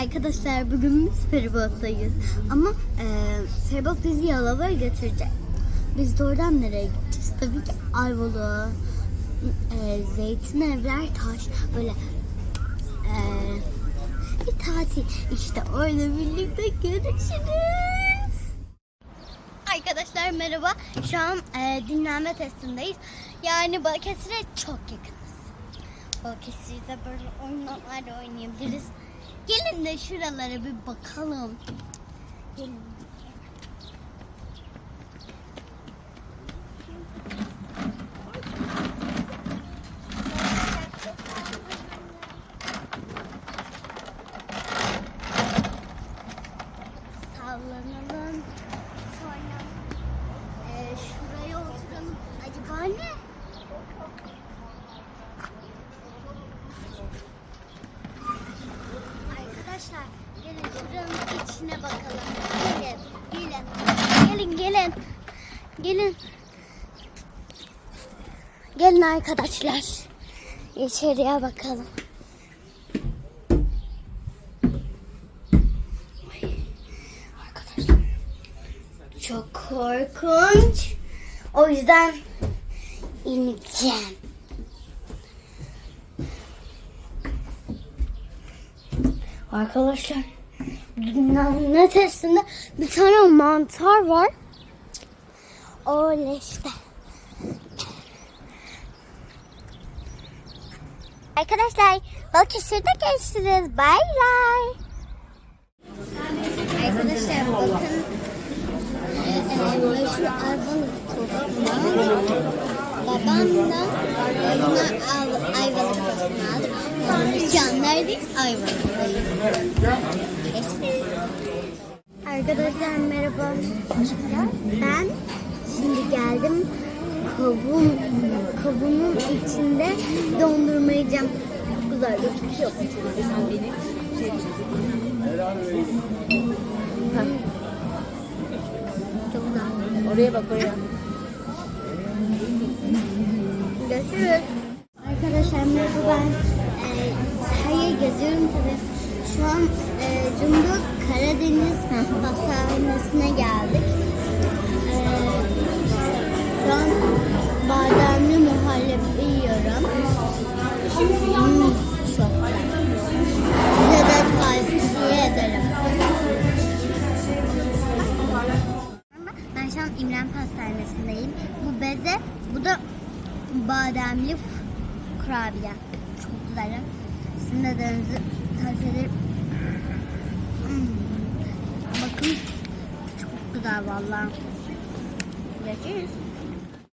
Arkadaşlar bugün biz feribottayız. Ama e, feribot bizi Yalova'ya götürecek. Biz de oradan nereye gideceğiz? Tabii ki Ayvalık'a. E, zeytin evler taş böyle e, bir tatil. İşte orada birlikte görüşürüz. Arkadaşlar merhaba. Şu an e, dinlenme testindeyiz. Yani Balıkesir'e çok yakınız. Balıkesir'de böyle oyunlar oynayabiliriz. Gelin de şuralara bir bakalım. Gelin. Sallanalım. Sonra e, şuraya oturalım. Acaba ne? Arkadaşlar gelin şuranın içine bakalım. Gelin, gelin. Gelin, gelin. Gelin. Gelin arkadaşlar. İçeriye bakalım. Arkadaşlar. Çok korkunç. O yüzden ineceğim. Arkadaşlar dinlenme testinde bir tane mantar var. Öyle işte. Arkadaşlar Balıkesir'de görüşürüz. Bay bay. Arkadaşlar bakın. Ee, meşhur Ayvalık tostuna. Babam da bunlar Ay- Ayvalık tostunu aldı. Biz şu an neredeyiz? Ayvalık'tayız. Arkadaşlar merhaba. Ben şimdi geldim. Kavun, kavunun içinde dondurma yiyeceğim. Çok güzel gözüküyor. Çok güzel. Oraya bak oraya. Görüşürüz. Arkadaşlar merhaba ben e, yeri geziyorum tabii. Şu an e, Cumhur Karadeniz Hastanesi'ne geldik. E, şu an bademli muhallebi yiyorum. Hmm, çok güzel. Size de tavsiye ederim. Ben şu an İmren Pastanesi'ndeyim. Bu beze, bu da bademli kurabiye. Çok güzel. Sizin de denizi tavsiye ederim. Hmm. Bakın çok güzel vallahi. Görüşürüz.